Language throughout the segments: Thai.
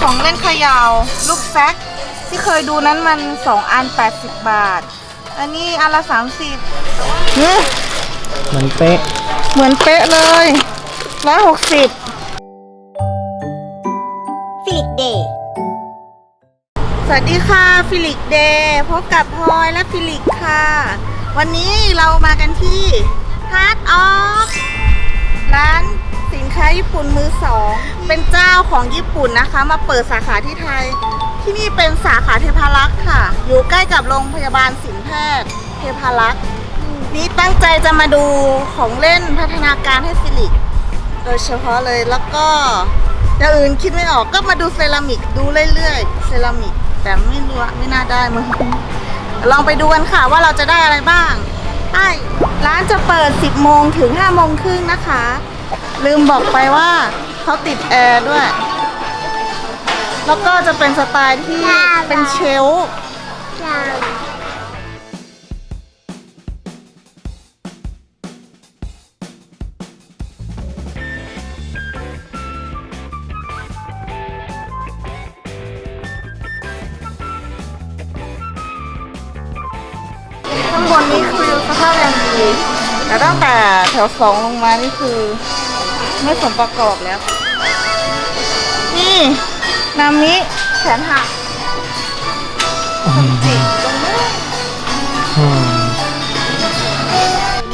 ของเล่นเขยาวลูกแซกที่เคยดูนั้นมัน 2 อัน 80 บาท อันนี้อันละ 30เฮ้ยเหมือนเป๊ะ เหมือนเป๊ะเลย160ฟิลิกเดย์สวัสดีค่ะฟิลิกเดย์พบกับพลอยและฟิลิกค่ะ วันนี้เรามากันที่ Heart of ร้านสิน ค้าญี่ปุ่นมือสอง เป็นเจ้าของญี่ปุ่นนะคะ มาเปิดสาขาที่ไทย ที่นี่เป็นสาขาเทพารักษ์ค่ะ อยู่ใกล้กับโรงพยาบาลศิลแพทย์เทพารักษ์นี่ตั้งใจจะมาดูของเล่นพัฒนาการให้ฟิลิก โดยเฉพาะเลยแล้วก็อย่างอื่นคิดไม่ออกก็มาดูเซรามิกดูเรื่อยๆเซรามิก แต่ไม่รู้ไม่น่าได้มึงลองไปดูกันค่ะว่าเราจะได้อะไรบ้างใช่ร้านจะเปิด 10 โมงถึง 5 โมงครึ่งนะคะ ลืมบอกไปว่าเขาติดแอร์ด้วย แล้วก็จะเป็นสไตล์ที่เป็นเชลฟ์ข้างบนนี้คือสภาพยังดีแต่ตั้งแต่แถวสองลงมานี่คือ ไม่สมประกอบแล้ว นี่นามิแขนหักจิกตรงนี้อืม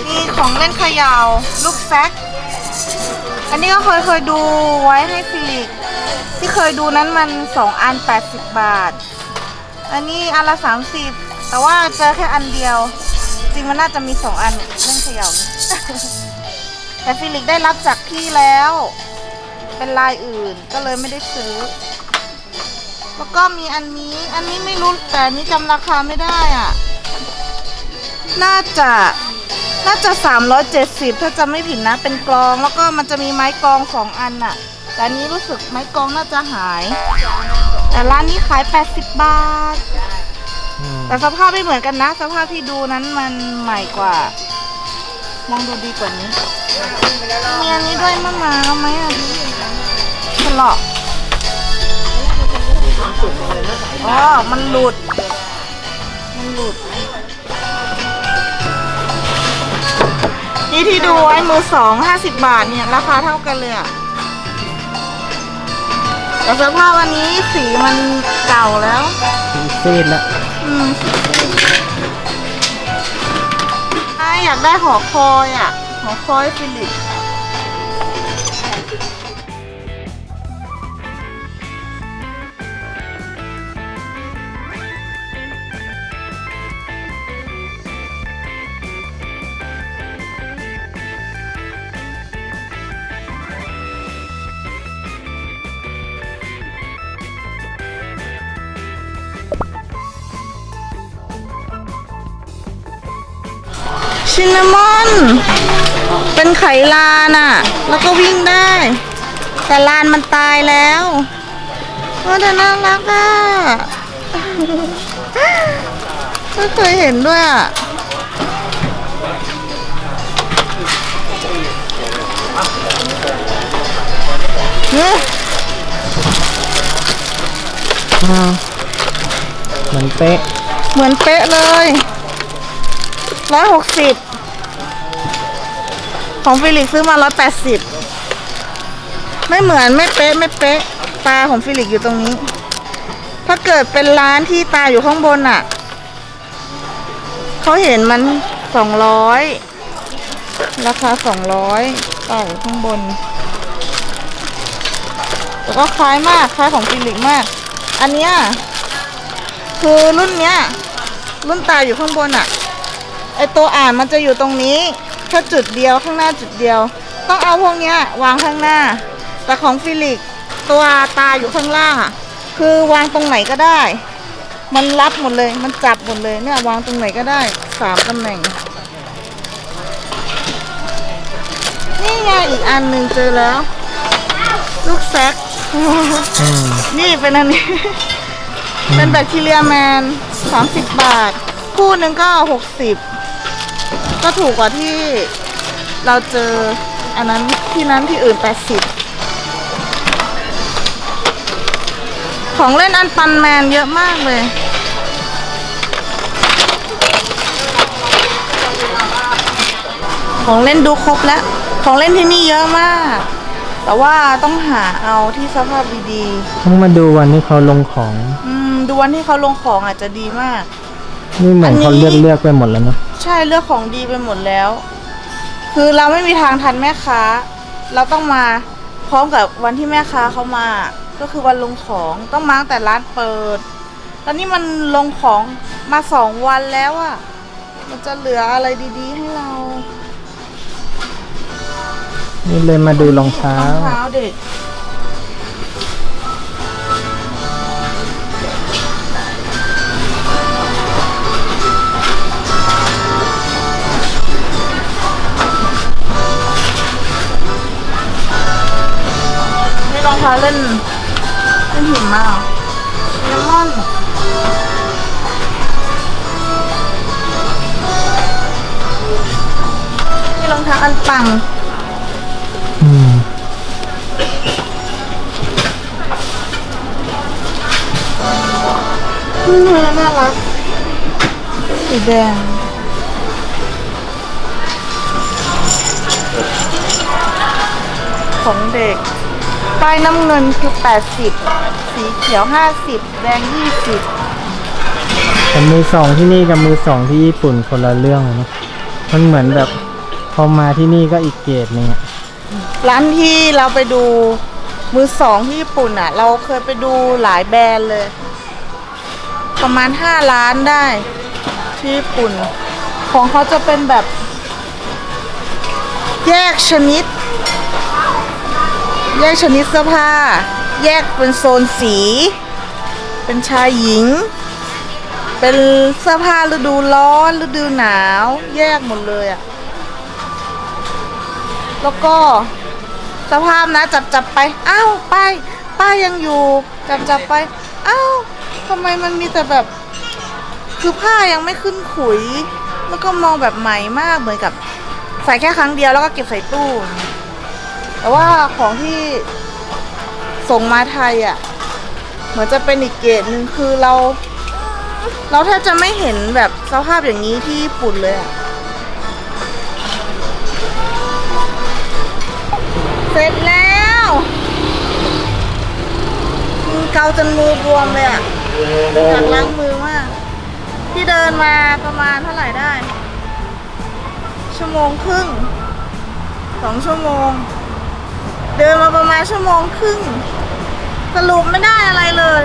มีของเล่นเขยาวลูกแซกอันนี้ก็เคยเคยดูไว้ให้ฟิลิกที่เคยดูนั้นมัน2อัน 80 บาท อันนี้อันละ 30 แต่ว่าเจอแค่อันเดียว จริงมันน่าจะมี2อันเนี่ยเล่นเขยาว แต่ฟิลิกได้รับจากพี่แล้ว เป็นลายอื่นก็เลยไม่ได้ซื้อ แล้วก็มีอันนี้อันนี้ไม่รู้แต่อันนี้จำราคาไม่ได้อะ น่าจะน่าจะ 370 ถ้าจะไม่ผิดนะเป็นกลองแล้วก็มันจะมีไม้กลองสองอันน่ะ แต่อันนี้รู้สึกไม้กลองน่าจะหาย แต่ร้านนี้ขาย 80 บาทอืมแต่สภาพไม่เหมือนกันนะ สภาพที่ดูนั้นมันใหม่กว่า มองดูดีกว่านี้ มีอันนี้ด้วยมะม้าไหมอะฉลอกอ๋อ มันหลุด มันหลุด นี่ที่ดูไว้มือสองห้าสิบบาทเนี่ย ราคาเท่ากันเลยอะแต่สภาพวันนี้สีมันเก่าแล้วสีซีดแล้วอืมไออยากได้หอคอยอะ หอคอยฟิลิป ชินนามอน เป็นไขลานอะ แล้วก็วิ่งได้ แต่ลานมันตายแล้วโอ้แต่น่ารักอะไม่เคยเห็นด้วยอะเฮ้ยอืมเหมือนเป๊ะ เหมือนเป๊ะเลยร้อยหกสิบ ของฟิลิกซื้อมาร้อยแปดสิบไม่เหมือนไม่เป๊ะไม่เป๊ะตาของฟิลิกอยู่ตรงนี้ ถ้าเกิดเป็นร้านที่ตาอยู่ข้างบนอะเขาเห็นมันสองร้อยราคาสองร้อยตาอยู่ข้างบนแต่ก็คล้ายมากคล้ายของฟิลิกมาก อันเนี้ยคือรุ่นเนี้ยรุ่นตาอยู่ข้างบนอะไอตัวอ่านมันจะอยู่ตรงนี้ แค่จุดเดียวข้างหน้าจุดเดียว ต้องเอาพวกเนี้ยวางข้างหน้า แต่ของฟิลิกตัวตาอยู่ข้างล่างอะคือวางตรงไหนก็ได้ มันรับหมดเลยมันจับหมดเลยเนี่ยวางตรงไหนก็ได้สามตำแหน่ง นี่ไงอีกอันหนึ่งเจอแล้ว ลูกแซกนี่เป็นอันนี้ เป็นแบคทีเรียแมน30บบาท คู่หนึ่งก็60 ก็ถูกกว่าที่เราเจออันนั้นที่นั้นที่อื่น 80 ของเล่นอันปันแมนเยอะมากเลยของเล่นดูครบแล้ว ของเล่นที่นี่เยอะมาก แต่ว่าต้องหาเอาที่สภาพดีต้องมาดูวันที่เขาลงของๆอืม ดูวันที่เขาลงของอาจจะดีมาก นี่เหมือนอันนี้เขาเลือกเลือกไปหมดแล้วเนอะ ใช่เลือกของดีไปหมดแล้ว คือเราไม่มีทางทันแม่ค้า เราต้องมาพร้อมกับวันที่แม่ค้าเขามา ก็คือวันลงของต้องมาตั้งแต่ร้านเปิด ตอนนี้มันลงของมาสองวันแล้วอะ่ะมันจะเหลืออะไรดีๆให้เรานี่เลยมาดูรองเท้ารองเท้าเด็ก เท้าเล่นเล่นหิมะเหรอเลมอนนี่รองเท้าอันปังอืมน่ารักสีแดงของเด็ก ป้ายน้ำเงินคือ 80 สีเขียว 50 แดง 20 แต่มือสองที่นี่กับมือสองที่ญี่ปุ่นคนละเรื่องเลยเนอะมันเหมือนแบบพอมาที่นี่ก็อีกเกรดหนึงอะร้านที่เราไปดูมือสองที่ญี่ปุ่นอะ เราเคยไปดูหลายแบรนด์เลย ประมาณ 5 ล้านได้ ที่ญี่ปุ่น ของเขาจะเป็นแบบ แยกชนิด แยกชนิดเสื้อผ้า แยกเป็นโซนสี เป็นชายหญิง เป็นเสื้อผ้าฤดูร้อนฤดูหนาว แยกหมดเลยอะ่ะ แล้วก็สภาพนะจับจับไปอ้าวป้ายป้ายยังอยู่ จับจับไปอ้าวทำไมมันมีแต่แบบ คือผ้ายังไม่ขึ้นขุย แล้วก็มองแบบใหม่มากเหมือนกับ ใส่แค่ครั้งเดียวแล้วก็เก็บใส่ตู้ แต่ว่าของที่ส่งมาไทยอะ เหมือนจะเป็นอีกเกรดหนึ่งคือเรา เราแทบจะไม่เห็นแบบสภาพอย่างนี้ที่ญี่ปุ่นเลยอะเสร็จแล้วมือเกาจนมือบวมเลยอะอยากล้างมือมาก ที่เดินมาประมาณเท่าไหร่ได้ ชั่วโมงครึ่งสองชั่วโมง เดินมาประมาณชั่วโมงครึ่งสรุปไม่ได้อะไรเลย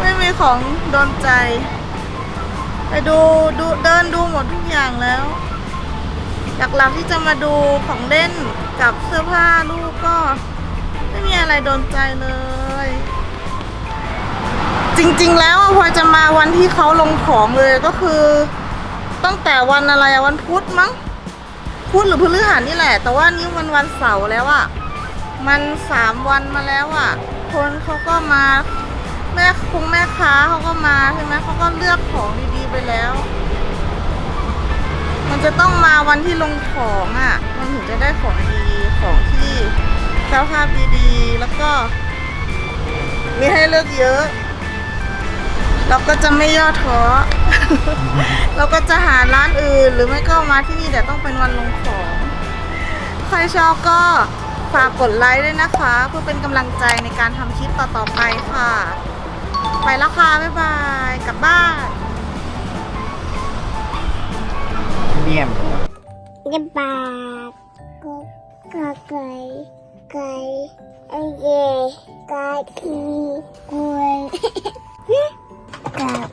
ไม่มีของโดนใจ ไปดูดูเดินดูหมดทุกอย่างแล้วหลักๆที่จะมาดูของเล่นกับเสื้อผ้าลูกก็ ไม่มีอะไรโดนใจเลย จริงๆแล้วพอจะมาวันที่เขาลงของเลยก็คือ ตั้งแต่วันอะไรวันพุธมั้ง พุธหรือพฤหัสนี่แหละ แต่ว่านี่มันวันเสาร์แล้วอะมันสามวันมาแล้วอะคนเขาก็มา แม่คงแม่ค้าเขาก็มาใช่ไหมเขาก็เลือกของดีๆไปแล้ว มันจะต้องมาวันที่ลงของอะ่ะมันถึงจะได้ของดีของที่สภาพดีๆ แล้วก็ มีให้เลือกเยอะ เราก็จะไม่ย่อท้อ เราก็จะหาร้านอื่น หรือไม่ก็มาที่นี่แต่ต้องเป็นวันลงของ ใครชอบก็ฝากกดไลค์ด้วยนะคะ เพื่อเป็นกำลังใจในการทำคลิปต่อๆไปค่ะ ไปแล้วค่ะ บ๊ายบาย กลับบ้านเนียมกระบาดกกกไก่ไก่ไอเย่ไก่ทีกล้วย กล่าว